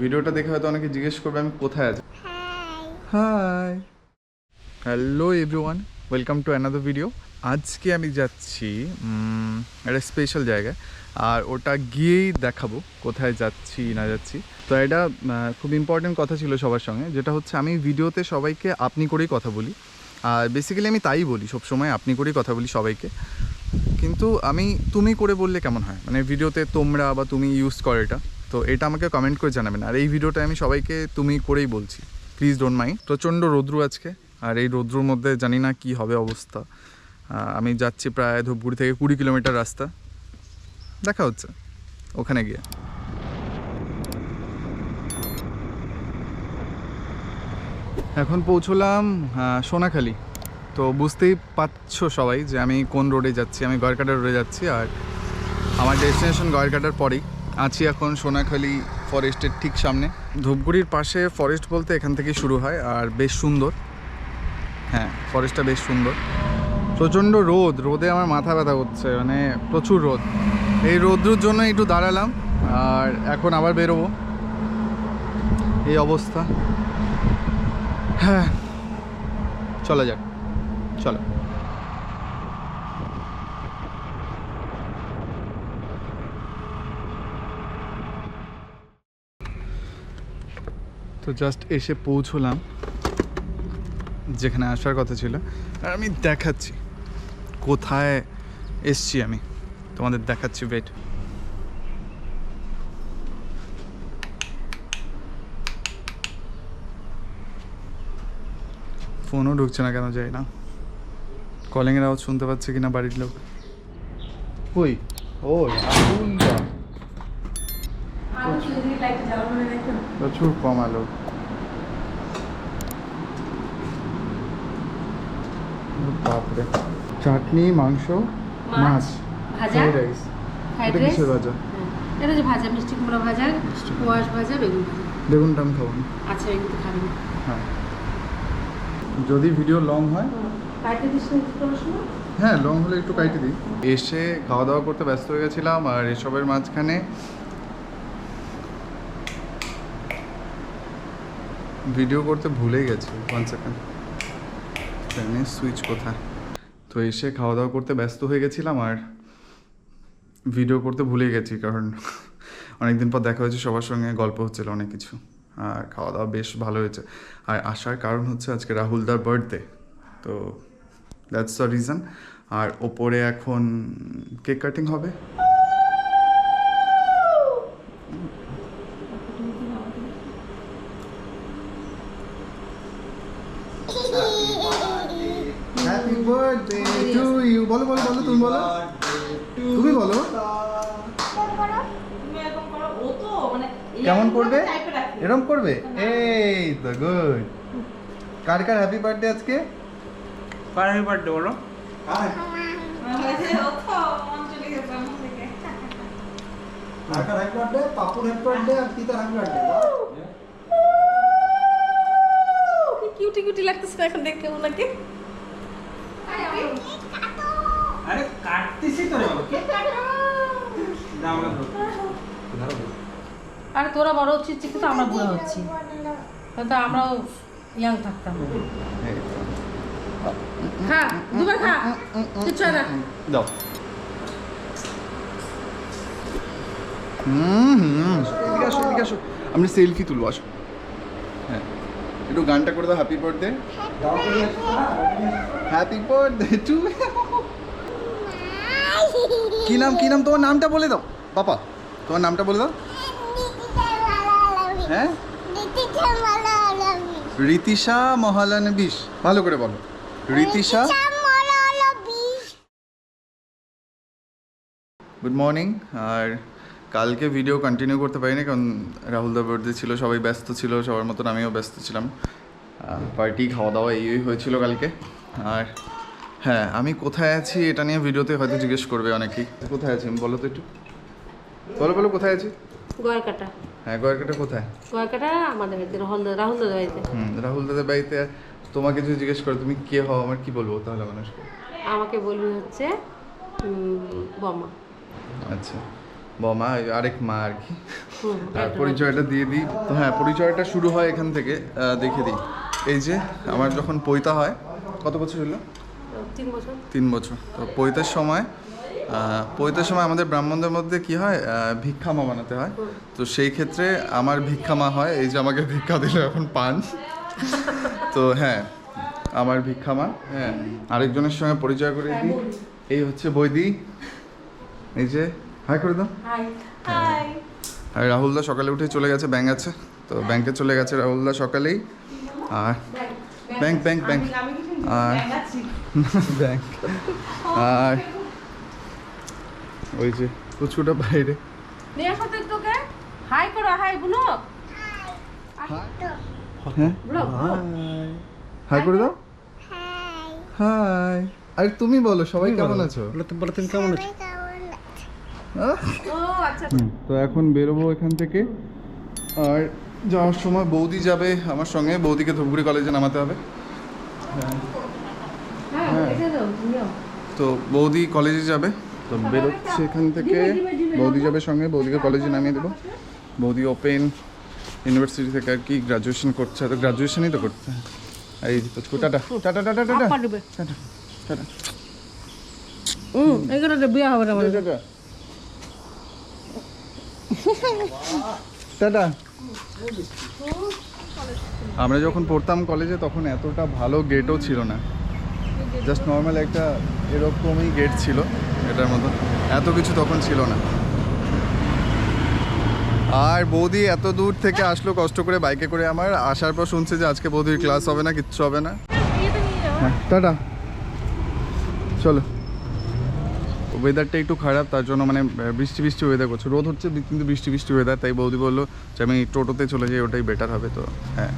ভিডিওটা দেখে হয়তো অনেকে জিজ্ঞেস করবে আমি কোথায় আছি? Hi. Hello everyone welcome to another video আজকে আমি যাচ্ছি একটা স্পেশাল জায়গায় আর ওটা গিয়েই দেখাবো কোথায় যাচ্ছি না যাচ্ছি। তো এটা খুব ইম্পর্টেন্ট কথা ছিল সবার সঙ্গে যেটা হচ্ছে আমি ভিডিওতে সবাইকে আপনি করেই কথা বলি। আর বেসিক্যালি আমি তাই বলি সবসময় আপনি করেই কথা বলি সবাইকে। কিন্তু আমি তুমি করে বললে কেমন হয়? মানে ভিডিওতে তোমরা বা তুমি ইউজ করো এটা। তো এটা আমাকে কমেন্ট করে জানাবেন। আর এই ভিডিওটা আমি সবাইকে তুমি করেই বলছি। প্লিজ ডোন্ট মাইন্ড প্রচণ্ড রৌদ্রু আজকে। আর এই রৌদ্রুর মধ্যে জানি না কি হবে অবস্থা। আমি যাচ্ছি প্রায় ধূপগুড়ি থেকে কুড়ি কিলোমিটার রাস্তা। দেখা হচ্ছে। ওখানে গিয়ে। এখন পৌঁছলাম সোনাখালি। তো বুঝতেই পারছ সবাই যে আমি কোন রোডে যাচ্ছি। আমি গয়েরকাটা রোডে যাচ্ছি আর আমার ডেস্টিনেশন গয়েরকাটার পরেই। আছি এখন সোনাখালি ফরেস্টের ঠিক সামনে। ধূপগুড়ির পাশে ফরেস্ট বলতে এখান থেকে শুরু হয় আর বেশ সুন্দর। হ্যাঁ ফরেস্টটা বেশ সুন্দর। প্রচণ্ড রোদ, রোদে আমার মাথা ব্যথা করছে মানে প্রচুর রোদ। এই রোদ্রুর জন্য একটু দাঁড়ালাম আর এখন আবার বেরোবো। এই অবস্থা। হ্যাঁ চলা যাক চলো তো জাস্ট এসে পৌঁছলাম, যেখানে আসার কথা ছিল। আর আমি দেখাচ্ছি, কোথায় এসছি আমি। তোমাদের দেখাচ্ছি ওয়েট ফোনও ঢুকছে না কেন যাই না। কলিংয়ের আওয়াজ শুনতে পাচ্ছে কিনা বাড়ির লোক। ওই ও রাহুল প্রচুর কম আলো। বাপরে। চাটনি মাংস মাছ ফ্রাইড রাইস। এটা কিসের ভাজা? এটা যে ভাজা মিষ্টি কুমড়া ভাজা কোয়াশ ভাজা বেগুন ভাজা। বেগুনটা আমি খাব না। আচ্ছা বেগুন খাবেন হ্যাঁ। যদি ভিডিও লং হয়? কাটে দিস? হ্যাঁ লং হলে একটু দিই। এসে খাওয়া দাওয়া করতে ব্যস্ত হয়ে গেছিলাম আর এসবের মাঝখানে ভিডিও করতে ভুলেই গেছি ওয়ান সেকেন্ড ফ্যানের সুইচ কোথায়। তো এসে খাওয়া দাওয়া করতে ব্যস্ত হয়ে গেছিলাম আর ভিডিও করতে ভুলে গেছি কারণ অনেকদিন পর দেখা হয়েছে, সবার সঙ্গে গল্প হচ্ছিল অনেক কিছু আর খাওয়া দাওয়া বেশ ভালো হয়েছে। আর আসার কারণ হচ্ছে আজকে রাহুলদার বার্থডে তো দ্যাটস দ্য রিজন আর ওপরে এখন কেক কাটিং হবে হ্যাপি বার্থডে টু বলো বলো বলো তুমি বলো। তুমি বলো। কেমন করবে? এরকম করবে? এই তো গুড কার কার হ্যাপি বার্থডে আজকে? কার হ্যাপি বার্থডে বলো? কাকার হ্যাপি বার্থডে পাপুর হ্যাপি বার্থডে আর পিতার হ্যাপি বার্থডে কি কিউটি কিউটি লাগতেছে না এখন দেখতে ওনাকে। আরে কাটতেছি তো রে বাবা কে? না আমরা ধরো। আর তোরা বড় হচ্ছিস কিন্তু আমরা বুড়ো হচ্ছি। তো আমরাও ইয়াং থাকতাম। খা দুবার খা। কিচ্ছু হয় না। দাও। হুম হুম। এদিকে আসো এদিকে আসো। আমরা সেলফি তুলবো আসো। হ্যাঁ। একটু গানটা করে দাও happy birthday happy birthday to কি নাম কি নাম তোমার নামটা বলে দাও। বাবা, তোমার নামটা বলে দাও। হ্যাঁ? রীতিশা মহালানবিশ ভালো করে বলো। রীতিশা। গুড মর্নিং আর কালকে ভিডিও কন্টিনিউ করতে পারিনি কারণ রাহুল দা বার্থডে ছিল সবাই ব্যস্ত ছিল সবার মতন আমিও ব্যস্ত ছিলাম। পার্টি খাওয়া দাওয়া এই হয়েছিল কালকে। আর হ্যাঁ আমি কোথায় আছি এটা নিয়ে ভিডিওতে হয়তো জিজ্ঞেস করবে অনেকেই। কোথায় আছি বলো তো একটু। বলো বলো কোথায় আছি? হ্যাঁ কোথায়? আমাদের বাড়িতে রাহুল দা রাহুল দাদার বাড়িতে। হুম রাহুল দাদার বাড়িতে তোমাকে যদি জিজ্ঞেস করে তুমি কে হও আমার কি বলব তাহলে মানুষকে? আমাকে বলবি হচ্ছে বমা। আচ্ছা। বমা আরেক মা আর কি আর পরিচয়টা দিয়ে দিই। তো হ্যাঁ পরিচয়টা শুরু হয় এখান থেকে দেখে দিই। এই যে আমার যখন পৈতা হয় কত বছর হলো? তিন বছর। তিন বছর। তো পৈতার সময় পৈতার সময় আমাদের ব্রাহ্মণদের মধ্যে কি হয় ভিক্ষামা বানাতে হয়। তো সেই ক্ষেত্রে আমার ভিক্ষামা হয় এই যে আমাকে ভিক্ষা দিল এখন পান। তো হ্যাঁ আমার ভিক্ষামা হ্যাঁ আরেকজনের সঙ্গে পরিচয় করে দিই। এই হচ্ছে বৈদি। এই যে হাই করে দাও হাই হাই আর রাহুলদা সকালে উঠে চলে গেছে ব্যাংক আছে। তো ব্যাংকে চলে গেছে রাহুলদা সকালেই। আর ব্যাংক ব্যাংক ব্যাংক আর ব্যাংক আর ওই যে পুচকুটা বাইরে। হাই করো হাই হ্যাঁ? হাই করে দাও হাই আরে তুমি বলো সবাই কেমন আছো? বলে তুমি কেমন আছো? তো এখন বেরোবো এখান থেকে। আর যাওয়ার সময় বৌদি যাবে আমার সঙ্গে। বৌদিকে ধূপগুড়ি কলেজে নামাতে হবে। হ্যাঁ এটা তো বৌদি কলেজে যাবে। তো বেরোচ্ছে এখান থেকে বৌদি যাবে সঙ্গে। বৌদিকে কলেজে নামিয়ে দেবো। বৌদি ওপেন। ইউনিভার্সিটি থেকে আর কি গ্রাজুয়েশন করছে। তো গ্রাজুয়েশনই তো করছে এই পুচকু tata tata tata tata. Tata tata. হুম এগুলো বিয়ে হবে না আমাদের টাটা আমরা যখন পড়তাম কলেজে তখন এতটা ভালো গেটও ছিল না। জাস্ট নর্মাল একটা এরকমই গেট ছিল এটার মতো। এত কিছু তখন ছিল না। আর বৌদি এত দূর থেকে আসলো কষ্ট করে বাইকে করে আমার। আসার পর শুনছে যে আজকে বৌদির ক্লাস হবে না কিচ্ছু হবে না। হ্যাঁ টাটা। চলো। ওয়েদারটা একটু খারাপ, তার জন্য মানে বৃষ্টি বৃষ্টি ওয়েদার করছে। রোদ হচ্ছে কিন্তু বৃষ্টি বৃষ্টি ওয়েদার তাই বৌদি বলল যে আমি টোটোতে চলে যাই, ওটাই বেটার হবে তো। হ্যাঁ।